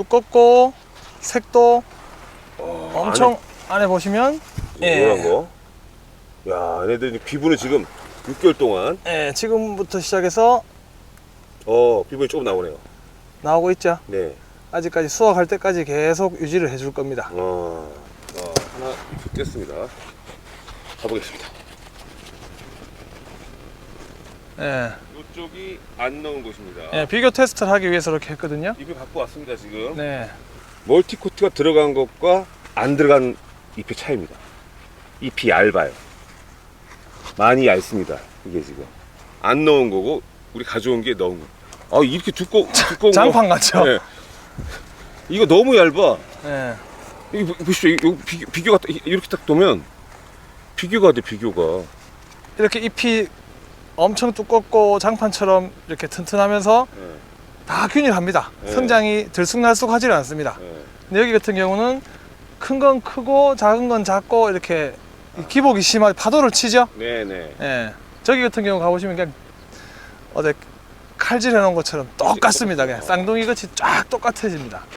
두껍고 색도 어, 엄청 안에, 보시면 안에 노란 거. 야, 얘네들 피부는 지금 6개월 동안 예, 지금부터 시작해서 어 피부에 조금 나오네요. 나오고 있죠. 네. 아직까지 수확할 때까지 계속 유지를 해줄 겁니다. 어, 어 하나 뜯겠습니다. 가보겠습니다. 예, 이쪽이 안 넣은 곳입니다. 예, 비교 테스트를 하기 위해서 이렇게 했거든요. 잎을 갖고 왔습니다 지금. 네, 멀티코트가 들어간 것과 안 들어간 잎의 차이입니다. 잎이 얇아요. 많이 얇습니다. 이게 지금 안 넣은 거고 우리 가져온 게 넣은 거. 아 이렇게 두꺼 두꺼운 장판 거. 같죠. 네. 이거 너무 얇아. 예, 이거 보- 보시죠. 이거 비교, 비교가 딱 이렇게 딱 보면 비교가 돼 비교가. 이렇게 잎이 엄청 두껍고 장판처럼 이렇게 튼튼하면서 네. 다 균일합니다. 네. 성장이 들쑥날쑥하지는 않습니다. 네. 근데 여기 같은 경우는 큰 건 크고 작은 건 작고 이렇게 이 기복이 심하게 파도를 치죠. 네 네. 예. 저기 같은 경우 가보시면 그냥 어제 칼질 해 놓은 것처럼 똑같습니다. 그냥 쌍둥이 같이 쫙 똑같아집니다.